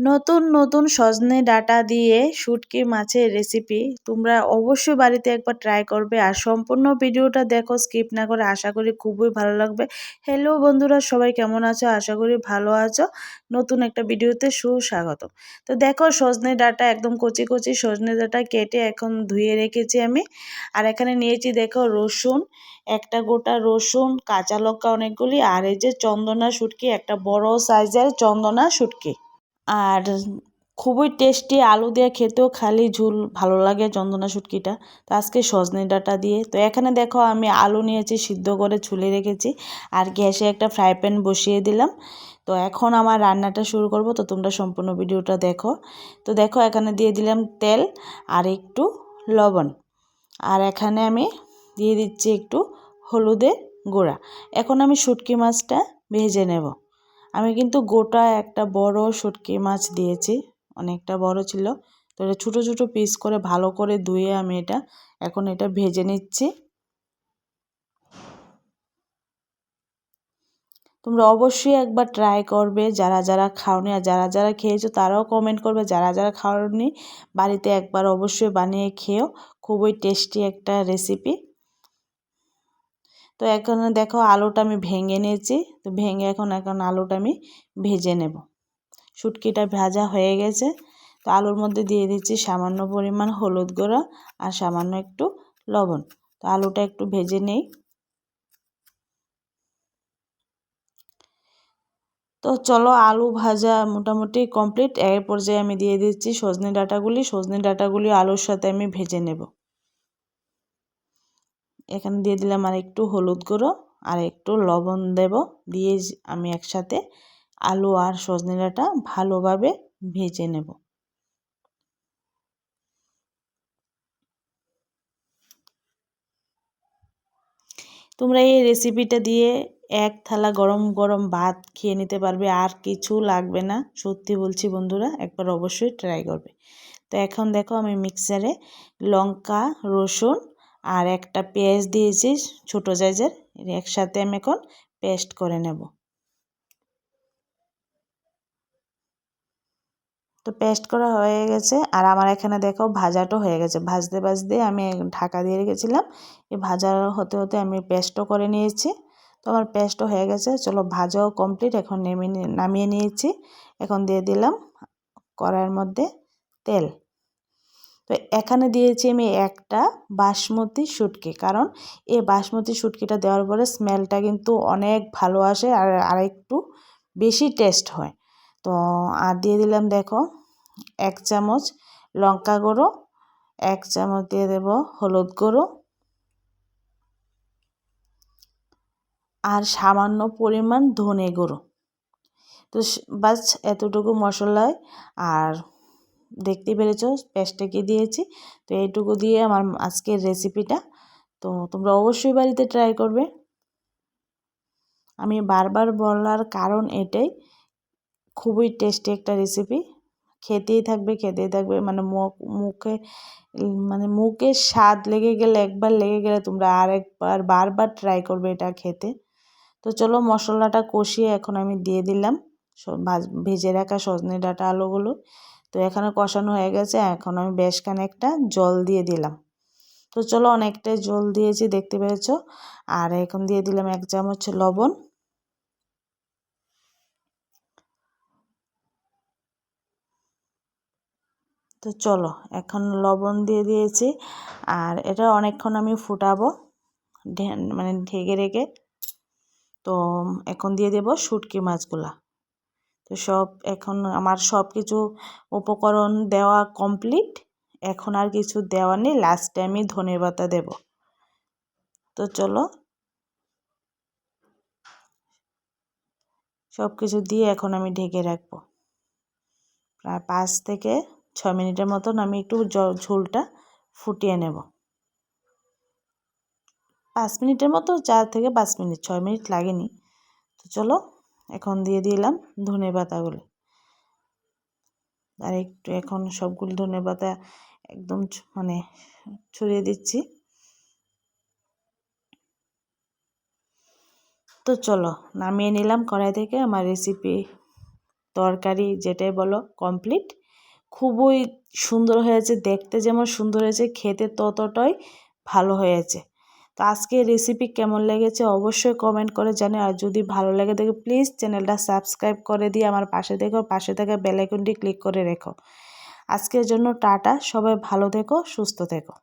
নতুন নতুন সজনে ডাটা দিয়ে শুটকি মাছের রেসিপি তোমরা অবশ্যই বাড়িতে একবার ট্রাই করবে। আর সম্পূর্ণ ভিডিওটা দেখো স্কিপ না করে আশা করি খুবই ভালো লাগবে। হ্যালো বন্ধুরা, সবাই কেমন আছো? আশা করি ভালো আছো। নতুন একটা ভিডিওতে সুস্বাগত। তো দেখো, সজনে ডাটা একদম কচি কচি সজনে ডাটা কেটে এখন ধুয়ে রেখেছি আমি। আর এখানে নিয়েছি দেখো রসুন, একটা গোটা রসুন, কাঁচা লঙ্কা অনেকগুলি, আর এই যে চন্দনা শুটকি, একটা বড় সাইজের চন্দনা শুটকি। আর খুবই টেস্টি আলু দিয়ে খেতেও খালি ঝুল ভালো লাগে চন্দনা শুটকিটা। তো আজকে সজনে ডাটা দিয়ে। তো এখানে দেখো আমি আলু নিয়েছি, সিদ্ধ করে ছুলে রেখেছি আর গ্যাসে একটা ফ্রাই প্যান বসিয়ে দিলাম। তো এখন আমার রান্নাটা শুরু করব। তো তোমরা সম্পূর্ণ ভিডিওটা দেখো। তো দেখো এখানে দিয়ে দিলাম তেল আর একটু লবণ। আর এখানে আমি দিয়ে দিচ্ছি একটু হলুদের গুঁড়া। এখন আমি শুটকি মাছটা ভেজে নেব। আমি কিন্তু গোটা একটা বড় শুটকি মাছ দিয়েছি, অনেকটা বড় ছিল। তো এটা ছোটো ছোটো পিস করে ভালো করে ধুয়ে আমি এটা এখন এটা ভেজে নিচ্ছি। তোমরা অবশ্যই একবার ট্রাই করবে, যারা যারা খাওনি আর যারা যারা খেয়েছো তারাও কমেন্ট করবে, যারা যারা খাওনি বাড়িতে একবার অবশ্যই বানিয়ে খেয়েও, খুবই টেস্টি একটা রেসিপি তো এখন দেখো আলুটা আমি ভেঙে নিয়েছি। তো ভেঙে এখন এখন আলুটা আমি ভেজে নেব। শুটকিটা ভাজা হয়ে গেছে। তো আলুর মধ্যে দিয়ে দিচ্ছি সামান্য পরিমাণ হলুদ গুঁড়া আর সামান্য একটু লবণ। তো আলুটা একটু ভেজে নেই। তো চলো আলু ভাজা মোটামুটি কমপ্লিট। এর পর্যায়ে আমি দিয়ে দিচ্ছি সজনে ডাঁটাগুলি সজনে ডাঁটাগুলি আলুর সাথে আমি ভেজে নেব। এখানে দিয়ে দিলাম আর একটু হলুদ গুঁড়ো আর একটু লবণ দেব। দিয়ে আমি একসাথে আলু আর সজনে ডাঁটা ভালোভাবে ভেজে নেব। তোমরা এই রেসিপিটা দিয়ে এক থালা গরম গরম ভাত খেয়ে নিতে পারবে, আর কিছু লাগবে না। সত্যি বলছি বন্ধুরা, একবার অবশ্যই ট্রাই করবে। তো এখন দেখো আমি মিক্সারে লঙ্কা, রসুন আর একটা পেঁয়াজ দিয়েছি ছোটো সাইজের, একসাথে আমি এখন পেস্ট করে নেব। তো পেস্ট করা হয়ে গেছে, আর আমার এখানে দেখো ভাজাটাও হয়ে গেছে। ভাজতে ভাজতে আমি ঢাকা দিয়ে রেখেছিলাম, এই ভাজা হতে হতে আমি পেস্টও করে নিয়েছি। তো আমার পেস্টও হয়ে গেছে, চলো ভাজাও কমপ্লিট, এখন নেমে নামিয়ে নিয়েছি। এখন দিয়ে দিলাম কড়াইয়ের মধ্যে তেল। তো এখানে দিয়েছি আমি একটা বাসমতি শুটকি। কারণ এই বাসমতি শুটকিটা দেওয়ার পরে স্মেলটা কিন্তু অনেক ভালো আসে আর আরেকটু বেশি টেস্ট হয়। তো আর দিয়ে দিলাম দেখো এক চামচ লঙ্কা গুঁড়ো, এক চামচ দিয়ে দেব হলুদ গুঁড়ো। আর সামান্য পরিমাণ ধনে গুঁড়ো। তো বাস এতটুকু মশলায় আর দেখতে পেরেছ পেস্টে কি দিয়েছি। তো এইটুকু দিয়ে আমার আজকের রেসিপিটা তো তোমরা অবশ্যই বাড়িতে ট্রাই করবে। আমি বারবার বলার কারণ এটাই, খুবই টেস্টি একটা রেসিপি খেতেই থাকবে খেতেই থাকবে। মানে মুখে মানে মুখে স্বাদ লেগে গেলে, একবার লেগে গেলে তোমরা আরেকবার, বারবার ট্রাই করবে এটা খেতে। তো চলো মশলাটা কষিয়ে এখন আমি দিয়ে দিলাম। ভেজে রাখা সজনে ডাঁটা আলুগুলো। তো এখানে কষানো হয়ে গেছে, এখন আমি বেশ খানিকটা জল দিয়ে দিলাম। তো চলো অনেকটাই জল দিয়েছি, দেখতে পেয়েছ আর এখন দিয়ে দিলাম এক চামচ লবণ। তো চলো, এখন লবণ দিয়ে দিয়েছি, আর এটা অনেকক্ষণ আমি ফুটাবো মানে ঢেকে রেখে। তো এখন দিয়ে দেব শুটকি মাছগুলা। তো সব এখন আমার সব কিছু উপকরণ দেওয়া কমপ্লিট এখন আর কিছু দেওয়া নেই লাস্টে আমি ধনে পাতা দেব। তো চলো। সব কিছু দিয়ে এখন আমি ঢেকে রাখব। প্রায় পাঁচ থেকে ছ মিনিটের মতন আমি একটু ঝোলটা ফুটিয়ে নেব। পাঁচ মিনিটের মতো, চার থেকে পাঁচ মিনিট, ছয় মিনিট লাগেনি। তো চলো। এখন দিয়ে দিলাম ধনে পাতাগুলো। আর একটু এখন সবগুলো ধনে পাতা একদম মানে ছড়িয়ে দিচ্ছি। তো চলো নামিয়ে নিলাম কড়াই থেকে আমার রেসিপি তরকারি যেটাই বলো কমপ্লিট খুবই সুন্দর হয়েছে, দেখতে যেমন সুন্দর হয়েছে, খেতে ততটাই ভালো হয়েছে। তো আজকে রেসিপি কেমন লেগেছে অবশ্যই কমেন্ট করে জানে আর যদি ভালো লাগে দেখো প্লিজ চ্যানেলটা সাবস্ক্রাইব করে দিয়ে আমার পাশে দেখো, পাশে থাকা বেলাইকনটি ক্লিক করে রেখো। আজকের জন্য টাটা, সবাই ভালো থেকো, সুস্থ থেকো।